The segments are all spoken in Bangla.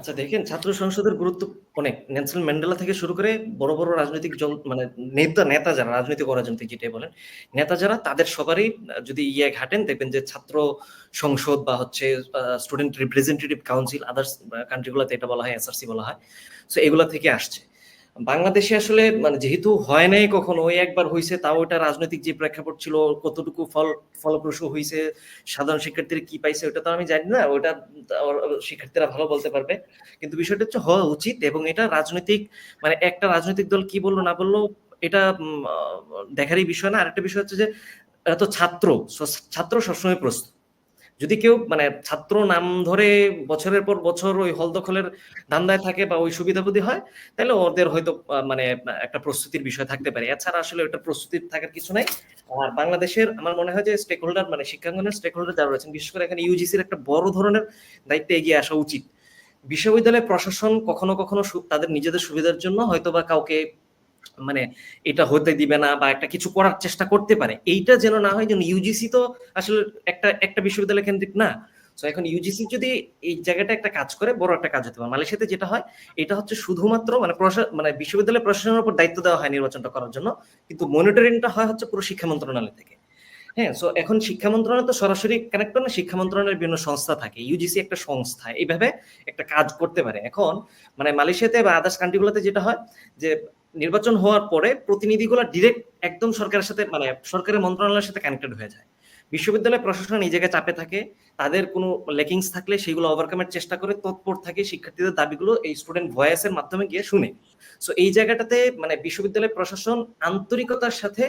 আচ্ছা দেখেন ছাত্র সংসদের গুরুত্ব অনেক। নেলসন ম্যান্ডেলা থেকে শুরু করে বড় বড় রাজনৈতিক দল মানে নেতা নেতা যারা, রাজনৈতিক অরাজনৈতিক যেটাই বলেন, নেতা যারা, তাদের সবারই যদি ইয়ে ঘাটেন, দেখবেন যে ছাত্র সংসদ বা হচ্ছে স্টুডেন্ট রিপ্রেজেন্টেটিভ কাউন্সিল আদার্স কান্ট্রিগুলোতে এটা বলা হয় এসআরসি বলা হয়। সো এগুলা থেকে আসছে। বাংলাদেশে আসলে মানে যেহেতু হয় নাই কখনো, ওই একবার হয়েছে তাও ওটা রাজনৈতিক যে প্রেক্ষাপট ছিল, কতটুকু ফল, ফলপ্রসূ হয়েছে সাধারণ শিক্ষার্থীরা কি পাইছে ওটা তো আমি জানি না ওটা শিক্ষার্থীরা ভালো বলতে পারবে। কিন্তু বিষয়টা হচ্ছে হওয়া উচিত এবং এটা রাজনৈতিক মানে একটা রাজনৈতিক দল কি বলল, না বলল, এটা দেখারই বিষয় না। আরেকটা বিষয় হচ্ছে যে এত ছাত্র ছাত্র সবসময় প্রস্তুত। যদি কেউ মানে ছাত্র নাম ধরে বছরের পর বছর ওই হল দখলের ধান্দায় থাকে বা ওই সুবিধাবুদ্ধি হয়, তাহলে ওদের হয়তো মানে একটা প্রস্তুতির বিষয় থাকতে পারে। এছাড়া আসলে ওটা প্রস্তুতি থাকার কিছু নাই। আর বাংলাদেশের, আমার মনে হয় যে স্টেক হোল্ডার মানে শিক্ষাঙ্গনের স্টেক হোল্ডার যারা রয়েছেন, বিশেষ করে এখানে ইউজিসির একটা বড় ধরনের দায়িত্বে এগিয়ে আসা উচিত। বিশ্ববিদ্যালয় প্রশাসন কখনো কখনো তাদের নিজেদের সুবিধার জন্য হয়তো বা কাউকে মানে এটা হতে দিবে না বা একটা কিছু করার চেষ্টা করতে পারে। এইটা যেন না হয় যেন ইউজিসি তো আসলে একটা একটা বিশ্ববিদ্যালয় কেন্দ্রিক না। তো এখন ইউজিসি যদি এই জায়গাটা একটা কাজ করে, বড় একটা কাজ হতে পারে। মালয়েশিয়াতে যেটা হয়, এটা হচ্ছে শুধুমাত্র মানে মানে বিশ্ববিদ্যালয় প্রশাসনের উপর দায়িত্ব দেওয়া হয় নির্বাচনটা করার জন্য। কিন্তু মনিটরিংটা হয় হচ্ছে পুরো শিক্ষা মন্ত্রণালয় থেকে। হ্যাঁ সো এখন শিক্ষা মন্ত্রণালয় তো সরাসরি কানেক্ট করে না, শিক্ষা মন্ত্রণালয়ের বিভিন্ন সংস্থা থাকে। ইউজিসি একটা সংস্থা, এইভাবে একটা কাজ করতে পারে। এখন মানে মালয়েশিয়াতে বা আদার্স কান্ট্রিগুলোতে যেটা হয় যে নির্বাচন হওয়ার পরে প্রতিনিধিগুলো ডিরেক্ট একদম সরকারের সাথে মানে সরকারের মন্ত্রণালয়ের সাথে কানেক্টেড হয়ে যায়। বিশ্ববিদ্যালয় প্রশাসন জায়গায় চাপে থাকে, তাদের কোনো লেকিংস থাকলে সেগুলো ওভারকামের চেষ্টা করে, তৎপর থাকে শিক্ষার্থীদের দাবিগুলো এই স্টুডেন্ট ভয়েসের মাধ্যমে গিয়ে শুনে। সো এই জায়গাটাতে মানে বিশ্ববিদ্যালয় প্রশাসন আন্তরিকতার সাথে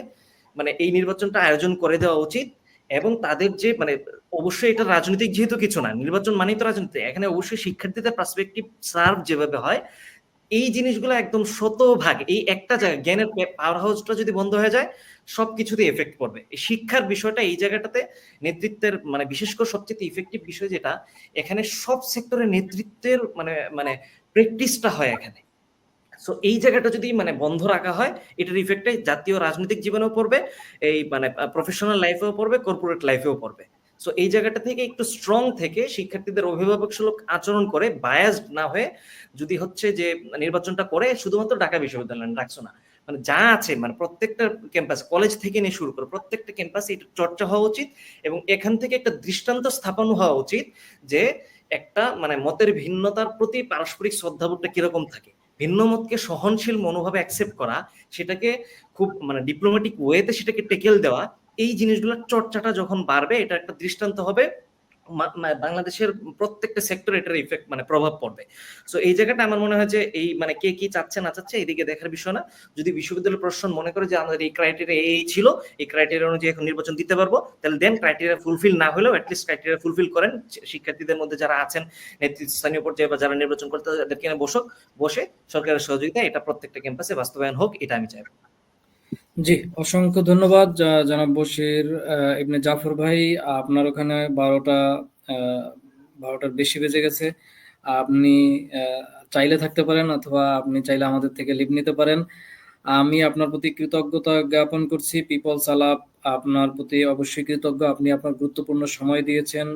মানে এই নির্বাচনটা আয়োজন করে দেওয়া উচিত এবং তাদের যে মানে অবশ্যই এটা রাজনৈতিক যেহেতু কিছু না, নির্বাচন মানেই তো রাজনীতি। এখানে অবশ্যই শিক্ষার্থীদের পার্সপেক্টিভ সার্ভ যেভাবে হয় এই জিনিসগুলো একদম শতভাগ, এই একটা জায়গা জ্ঞানের পাওয়ার হাউসটা যদি বন্ধ হয়ে যায় সবকিছুতে এফেক্ট পড়বে। শিক্ষার বিষয়টা এই জায়গাটাতে নেতৃত্বের মানে বিশেষ করে সবচেয়ে ইফেক্টিভ বিষয় যেটা, এখানে সব সেক্টরের নেতৃত্বের মানে মানে প্র্যাকটিসটা হয় এখানে। সো এই জায়গাটা যদি মানে বন্ধ রাখা হয়, এটার ইফেক্টে জাতীয় রাজনৈতিক জীবনেও পড়বে, এই মানে প্রফেশনাল লাইফেও পড়বে কর্পোরেট লাইফেও পড়বে। সো এই জায়গাটা থেকে একটু স্ট্রং থেকে শিক্ষার্থীদের অভিভাবক সুলভ আচরণ করে বায়াসড না হয়ে যদি হচ্ছে যে নির্বাচনটা করে, শুধুমাত্র ঢাকা বিশ্ববিদ্যালয় ডাকছো না। মানে যা আছে মানে প্রত্যেকটা ক্যাম্পাস কলেজ থেকে নিয়ে শুরু করে প্রত্যেকটা ক্যাম্পাসে এটা চর্চা হওয়া উচিত এবং এখান থেকে একটা দৃষ্টান্ত স্থাপন হওয়া উচিত যে একটা মানে মতের ভিন্নতার প্রতি পারস্পরিক শ্রদ্ধাবোধটা কীরকম থাকে। ভিন্ন মতকে সহনশীল মনোভাবে অ্যাকসেপ্ট করা, সেটাকে খুব মানে ডিপ্লোম্যাটিক ওয়েতে সেটাকে টেকেল দেওয়া এই জিনিসগুলোর চর্চাটা যখন বাড়বে, এটা একটা দৃষ্টান্ত হবে বাংলাদেশের প্রত্যেকটা সেক্টর এটার ইফেক্ট মানে প্রভাব পড়বে। সো এই জায়গাটা আমার মনে হয় যে এই মানে কে কি চাচ্ছে, না চাচ্ছে, এদিকে দেখার বিষয় না। যদি বিশ্ববিদ্যালয় প্রশাসন মনে করে যে আমাদের এই ক্রাইটেরিয়া এই ছিল, এই ক্রাইটেরিয়া অনুযায়ী এখন নির্বাচন দিতে পারব, তাহলে দেন ক্রাইটেরিয়া ফুলফিল না হলেও অ্যাটলিস্ট ক্রাইটেরিয়া ফুলফিল করেন শিক্ষার্থীদের মধ্যে যারা আছেন নেতৃত্ব স্থানীয় পর্যায়ে বা যারা নির্বাচন করতে তাদেরকে বসক বসে সরকারের সহযোগিতা এটা প্রত্যেকটা ক্যাম্পাসে বাস্তবায়ন হোক, এটা আমি চাইব জি, অসংখ্য ধন্যবাদ জনাব বশির ইবনে জাফর ভাই। আপনার ওখানে বারোটা বারোটার বেশি বেজে গেছে। আপনি চাইলে থাকতে পারেন অথবা আপনি চাইলে আমাদের থেকে লিভ নিতে পারেন। আমি আপনার প্রতি কৃতজ্ঞতা জ্ঞাপন করছি। পিপলস আলাপ আপনার প্রতি অবশ্যই কৃতজ্ঞ। আপনি আপনার গুরুত্বপূর্ণ সময় দিয়েছেন